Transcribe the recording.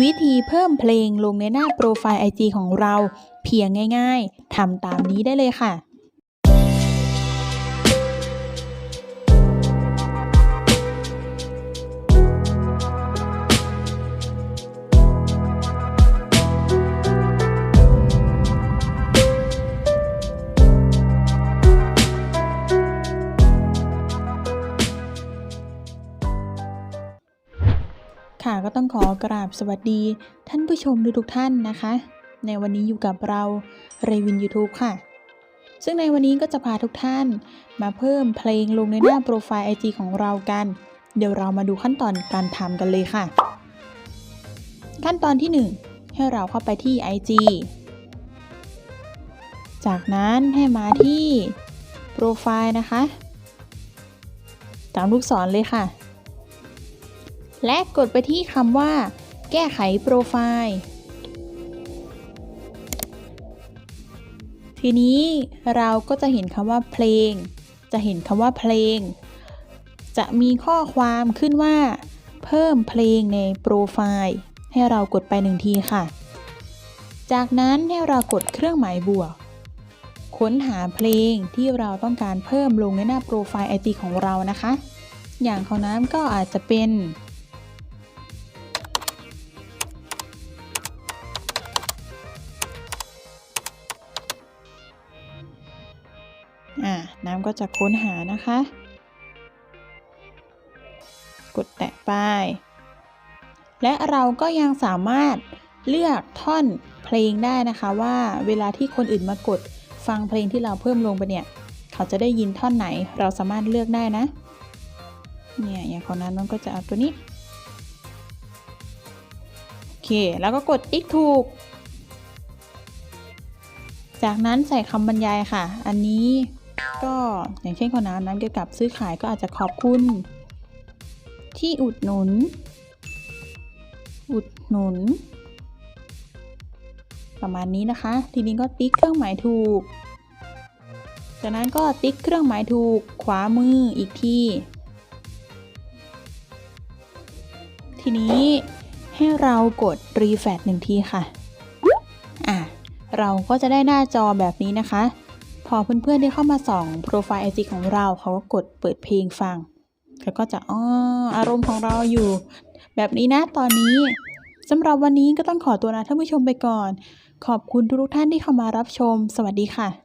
วิธีเพิ่มเพลงลงในหน้าโปรไฟล์ IG ของเรา เพียงง่าย ๆทำตามนี้ได้เลยค่ะ ค่ะก็ต้องขอกราบสวัสดี ท่านผู้ชมทุกท่านนะคะ ในวันนี้อยู่กับเราเรวิน YouTube ค่ะ ซึ่งในวันนี้ก็จะพาทุกท่านมาเพิ่มเพลงลงในหน้าโปรไฟล์ IG ของเรากัน เดี๋ยวเรามาดูขั้นตอนการทำกันเลยค่ะ ขั้นตอนที่ 1 ให้เราเข้าไปที่ IG จากนั้นให้มาที่โปรไฟล์นะคะ ตามลูกศรเลยค่ะ และกดไปที่คำว่า แก้ไขโปรไฟล์ ทีนี้เราก็จะเห็นคำว่าเพลง จะเห็นคำว่าเพลง จะมีข้อความขึ้นว่า เพิ่มเพลงในโปรไฟล์ ให้เรากดไปหนึ่งทีค่ะ จากนั้นให้เรากดเครื่องหมายบวก ค้นหาเพลงที่เราต้องการเพิ่มลงในหน้าโปรไฟล์ IG ของเรานะคะ อย่างของน้ำก็อาจจะเป็น อ่าน้ำก็จะค้นหานะคะ กดแตะไป และเราก็ยังสามารถเลือกท่อนเพลงได้นะคะว่าเวลาที่คนอื่นมากดฟังเพลงที่เราเพิ่มลงไปเนี่ย เขาจะได้ยินท่อนไหนเราสามารถเลือกได้นะ เนี่ยอย่างของนั้นมันก็จะเอาตัวนี้ โอเค แล้วก็กดติ๊กถูก จากนั้นใส่คำบรรยายค่ะ อันนี้ ก็อย่างเช่นขอน้ำน้ำเกี่ยวกับซื้อขายก็อาจจะขอบคุณ ที่อุดหนุน อุดหนุน ประมาณนี้นะคะ ทีนี้ก็ติ๊กเครื่องหมายถูก จากนั้นก็ติ๊กเครื่องหมายถูกขวามืออีกที ทีนี้ให้เรากดรีแฟตหนึ่งทีค่ะ อะ เราก็จะได้หน้าจอแบบนี้นะคะ พอเพื่อนๆได้เข้ามาส่องโปรไฟล์ไอจีของเราเขาก็กดเปิดเพลงฟังแล้วก็จะอ้ออารมณ์ของเราอยู่ แบบนี้นะตอนนี้สำหรับวันนี้ก็ต้องขอตัวลาท่านผู้ชมไปก่อน ขอบคุณทุกท่านที่เข้ามารับชม สวัสดีค่ะ